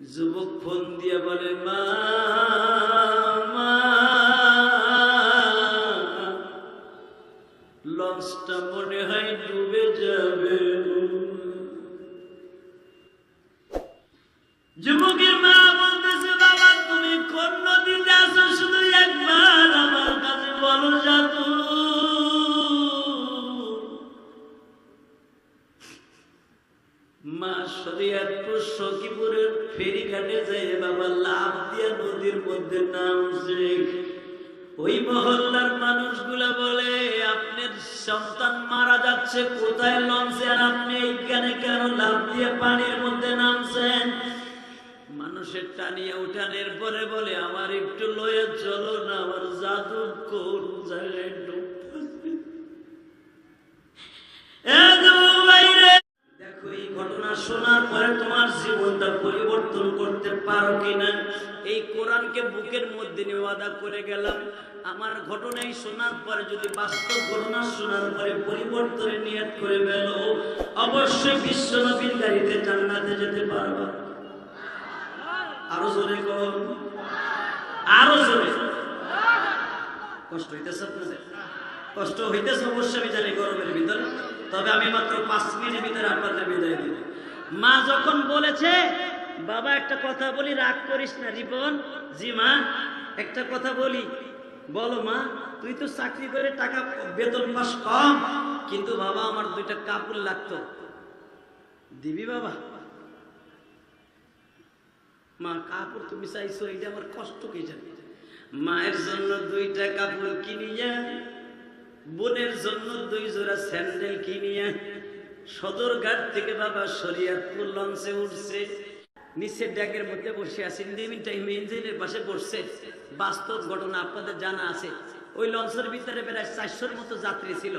যুবক ফোন দিয়া বলে মা লঞ্চটা মনে হয় ডুবে যাবে। মারা যাচ্ছে, কোথায় লঞ্চে আর আপনি? এইখানে কেন দিয়ে পানির মধ্যে নামছেন? মানুষের টানিয়ে উঠানের পরে বলে, আমার একটু লয়ে চলো না, আমার জাদু কোন জায়গায় কোরআনকে বুকের মধ্যে নিয়ে ওয়াদা করে গেলাম। আমার ঘটনাই শোনার পরে যদি বাস্তব ঘটনা শোনার পরে পরিবর্তনের নিয়ত করে গেল অবশ্যই বিশ্ব নবীর গাড়িতে জান্নাতে যেতে পারবা। আরও জোরে কর আরও জোরে। কষ্ট হইতেছে আপনাদের? কষ্ট হইতেছে অবশ্যই, আমি জানি গরমের ভিতরে। তবে আমি মাত্র পাঁচ মিনিটের ভিতরে আপনাদের বিদায় দিব। মা যখন বলেছে বাবা, একটা কথা বলি, রাগ করিস না, রিপন। জি মা, একটা কথা বলি। বলো মা, তুই তো চাকরি করে টাকা বেতন পাস কম, কিন্তু বাবা, আমার দুইটা কাপড় লাগতো। দিবি বাবা? মা, কাপড় তুমি চাইছো এটা আমার কষ্ট কি জানি? মায়ের জন্য দুইটা কাপড় কিনিয়া, বোনের জন্য দুই জোড়া স্যান্ডেল কিনিয়া, সদরঘাট থেকে বাবা শরিয়াতপুর লঞ্চে উঠছে। নিচের ড্যাগের মধ্যে বসে আছে ইন্ডিমিন টাইমে ইঞ্জিনের পাশে বসছে। বাস্তব ঘটনা আপনাদের জানা আছে। ওই লঞ্চের ভিতরে প্রায় চারশোর মতো যাত্রী ছিল।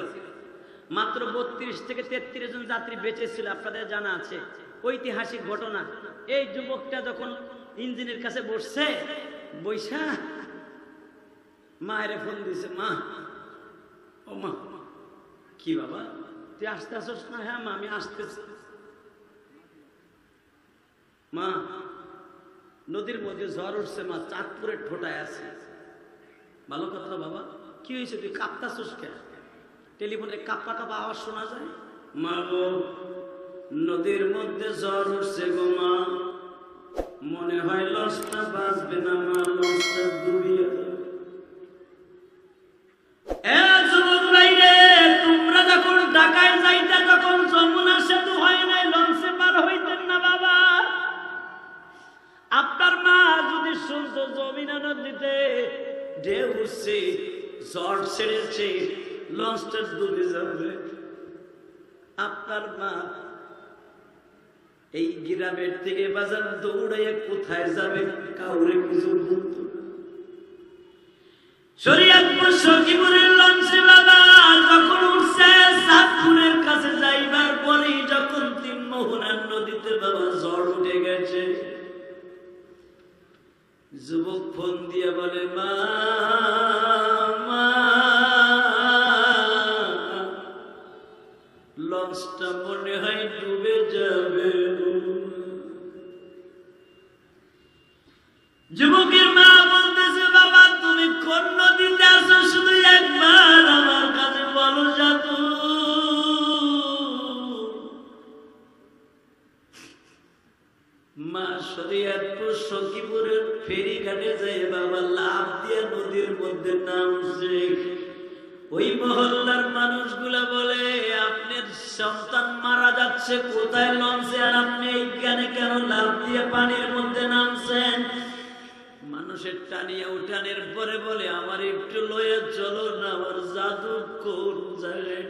মাত্র বত্রিশ থেকে তেত্রিশ জন যাত্রী বেঁচে ছিল, আপনাদের জানা আছে। ঐতিহাসিক ঘটনা, এই যুবকটা যখন ইঞ্জিনের কাছে বসছে বৈশা মায়ের ফোন দিছে, মা, ও মা, কি বাবা, তুই আসতে আসছ না? হ্যাঁ মা, আমি আসতেছি। মা, নদীর মধ্যে জ্বর উঠছে মা, চাঁদপুরের ঠোঁটায় আছে। ভালো কথা বাবা, কি হয়েছে তুই কাপ্তা চুসকে টেলিফোনে কাপ্পা কাপা আওয়াজ শোনা যায়? মা গো, নদীর মধ্যে জ্বর উঠছে গো মা। মনে হয় লসটা বাঁচবে না মা, লসটা ডুবিয়ে ঝড় ছেড়েছে লঞ্চটা ডুবে যাবে। আপনার মা এই গ্রামের থেকে বাজার দৌড়াইয়া কোথায় যাবে কাউরে কিছু লঞ্চে বাবা যখন উঠছে সাতপুরের কাছে যাইবার পরেই যখন তিন মোহনার নদীতে বাবা ঝড় উঠে গেছে যুবক ফোন দিয়ে বলে মা, লঞ্চটা মনে হয় ডুবে যাবে যুবকের মা বলতেছে, বাবা, তুমি কোন নদীতে আছো শুধু একবার আমার কাছে বলো জাদু মা শরিয়াতপুর সখীপুরের ফেরিঘাটে যায় বাবা লাভ দিয়ে নদীর মধ্যে নামছে। ওই মহল্লার মানুষগুলা বলে, আপনার সন্তান মারা যাচ্ছে, কোথায় লঞ্চে আর আপনি এইখানে কেন লাভ দিয়ে পানির মধ্যে নামছেন? মানুষের টানিয়া উঠানের পরে বলে, আমার একটু লয়ে চলো না, আমার জাদু কোন জায়গায়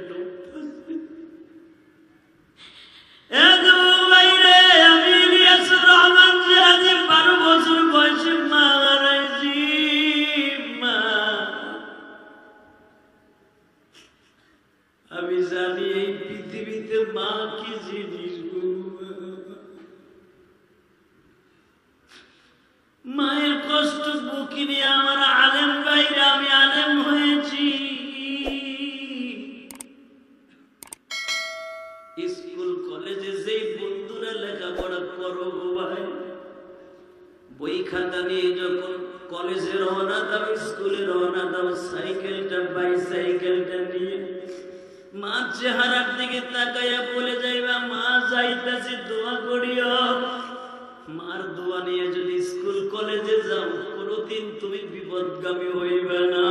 কোনোদিন তুমি বিপদগামী হইবে না।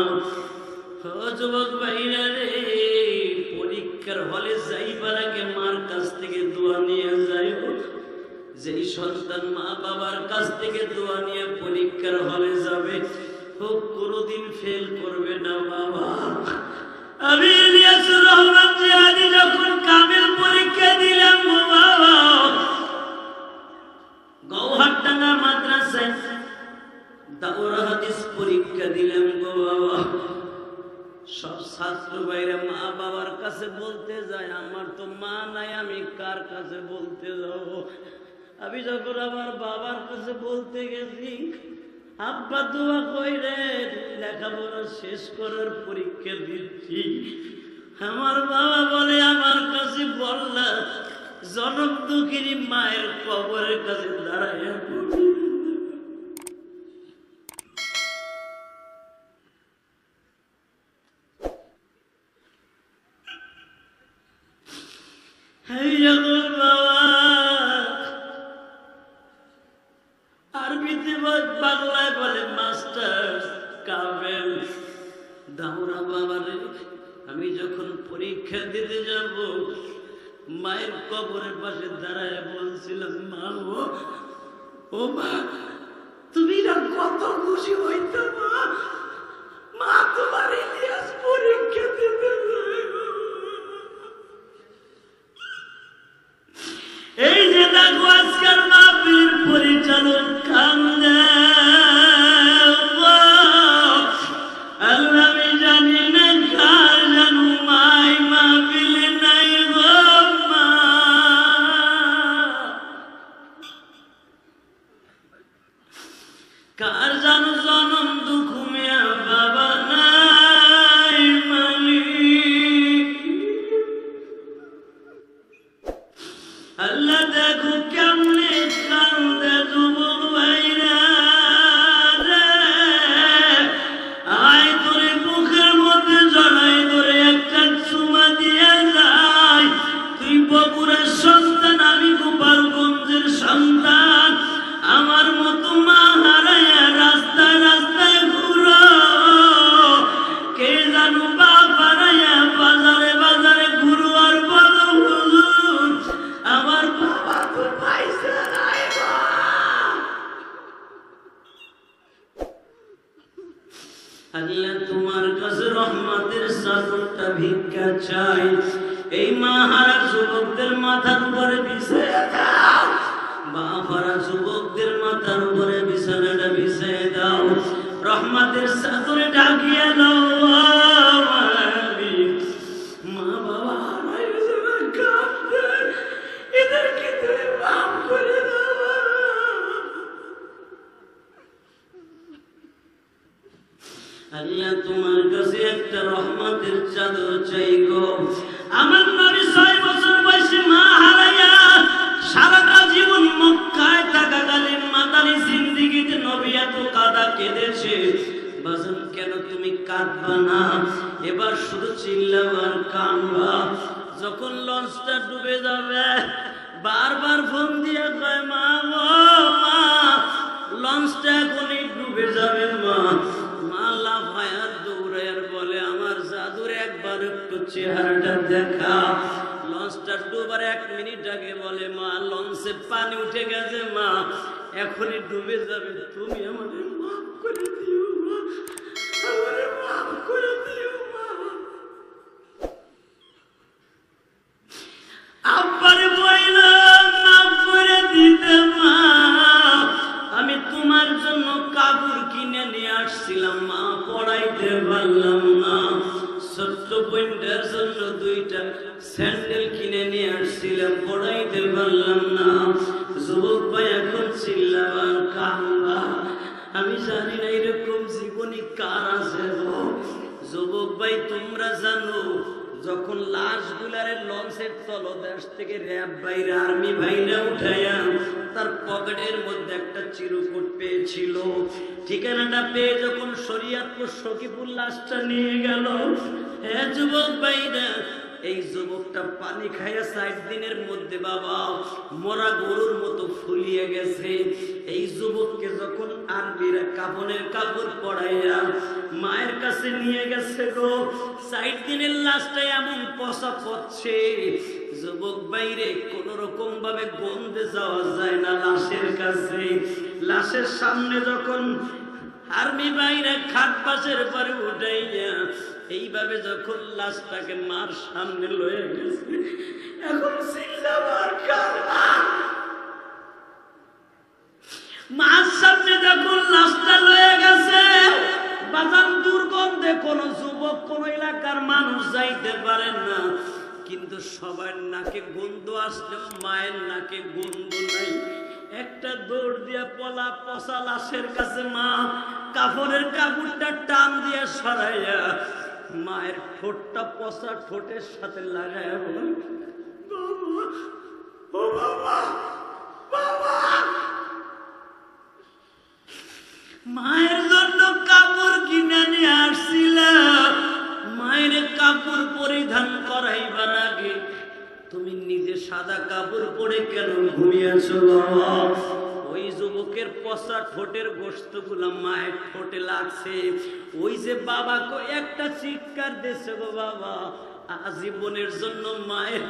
যুবক ভাইরা রে পরীক্ষার হলে যাইবার আগে মার কাছ থেকে দোয়া নিয়ে যাইব। যেই সন্তান মা বাবার কাছ থেকে দোয়া নিয়ে পরীক্ষার হলে যাবে হোক কোনোদিন ফেল করবে না বাবা। আমি আব্বা দোয়া কইরে লেখাপড়া শেষ করার পরীক্ষা দিচ্ছি। আমার বাবা বলে, আমার কাছে বললা জনক দুঃখিনী মায়ের কবরের কাছে দাঁড়ায় এই যখন বাবা যাব মায়ের কবরের পাশে দাঁড়ায় বলছিলাম মা ও মা কার জানু আল্লাহ তোমার কাছে রহমতের সাগরটা ভিক্ষা চাই। এই মা যুবকদের মাথার উপরে বিছাইয়া দাও। বাপ হারা যুবকদের মাথার উপরে বিছানাটা বিছাইয়া দাও। রহমতের সাগরে ডাকিয়া দাও। আল্লাহ তোমার কাছে একটা রহমতের চাদর চাই গো আমার নবী ছয় বছর বয়সে মা হারাইয়া সারাটা জীবন মক্কায় থাকাকালীন মাতারি জিন্দিগিতে নবী এত কাদা কেঁদেছে। বাজন, কেন তুমি কাঁদবা না? এবার শুধু চিল্লাবার কানবা। যখন লঞ্চটা ডুবে যাবে, বারবার ফোন দিয়ে কয়, মা মা, লঞ্চটা এখনই ডুবে যাবে মা। মা দৌড়ায়ার বলে আমার জাদুর একবার একটু চেহারাটা দেখা। লঞ্চটা ডুবার এক মিনিট আগে বলে, মা, লঞ্চে পানি উঠে গেছে, মা। এখনই ডুবে যাবে। তুমি আমাদের মাফ করে দিও, মা। আমাদের মাফ করে দিও কিনে নিয়ে আসছিলাম, পড়াইতে পারলাম না। যুবক ভাই এখন চিল্লাবার কান্না। আমি জানি না এরকম জীবনী কার আছে যুবক ভাই, তোমরা জানো, যখন লাশ গুলারে লঞ্চের তলদেশ থেকে র্যাব বাইরে আর্মি ভাইরা উঠাইয়া তার পকেটের মধ্যে একটা চিরকুট পেয়েছিল। ঠিকানাটা পেয়ে যখন শরিয়াতপুর সখীপুর লাশটা নিয়ে গেল হ্যাঁ যুবক ভাইরা এই যুবকটা পানি খাইয়া ষাট দিনের মধ্যে বাবা মরা গরুর মতো ফুলিয়ে গেছে। এই যুবককে যখন আরবিরা কাপনের কাপড় পড়াইয়া মায়ের কাছে নিয়ে গেছে গো, ষাট দিনের লাশটা এমন পচা পড়ছে। যুবক বাইরে কোন রকম ভাবে গন্ধে যাওয়া যায় না লাশের কাছে। লাশের সামনে যখন আর্মি বাইরে খাট পাশের পরে উঠাইয়া এইভাবে যখন লাশটাকে মার সামনে লয়ে গেছে, এখন মার সামনে যখন লাশটা লয়ে গেছে, বাজান দুর্গন্ধে কোন যুবক, কোন এলাকার মানুষ যাইতে পারেন না। কিন্তু সবার নাকে গন্ধ আসলেও মায়ের নাকে গন্ধ নাই। একটা দৌড় দিয়া পলা পচা লাশের কাছে মা কাপড়ের কাপড়টা টান দিয়ে সরাইয়া মায়ের ঠোঁটটা পচা ঠোঁটের সাথে লাগায় বলে, "বাবা, ও বাবা বাবা মায়ের জন্য কাপড় কিনে নিয়ে আসছিলাম। মায়ের কাপড় পরিধান করাইবার আগে তুমি নিজে সাদা কাপড় পরে কেন ঘুমিয়েছো বাবা ওই পচা ঠোঁটের গোস্ত মায়ের ঠোঁটে লাগছে। ওই যে বাবাকে একটা চিৎকার দিয়েছে গো বাবা, আজীবনের জন্য মায়ের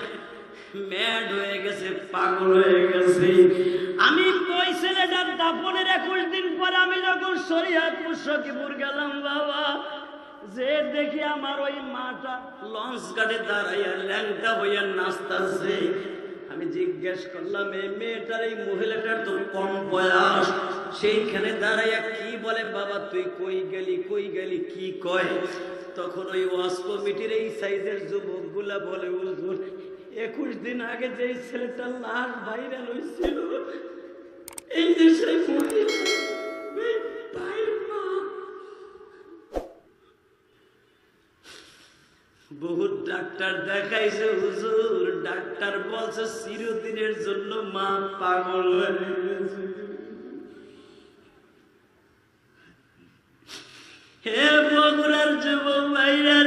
ম্যাড হয়ে গেছে, পাগল হয়ে গেছে। আমি ওই ছেলেটার দাপনের একুশ দিন পর আমি যখন শরীয়তপুর সখীপুর গেলাম বাবা, যে দেখি আমার ওই মাটা লঞ্চ গাড়ি দাঁড়াইয়া ল্যাংটা হইয়া নাচতাছে। আমি জিজ্ঞেস করলাম এই মেয়েটার এই মহিলাটার তো কম বয়স, সেইখানে দাঁড়াইয়া কি বলে, বাবা, তুই কই গেলি কই গেলি, কি কয়? তখন ওই ওয়াস কমিটির এই সাইজের যুবকগুলা বলে, হুজুর, একুশ দিন আগে যেই ছেলেটার লাশ ভাইরাল হয়েছিল এই যে মহিলা বহুত ডাক্তার দেখাইছে হুজুর। ডাক্তার বলছে, চিরদিনের জন্য মা পাগল হয়ে গেছে। হে বগুড়ার যুবক ভাইরা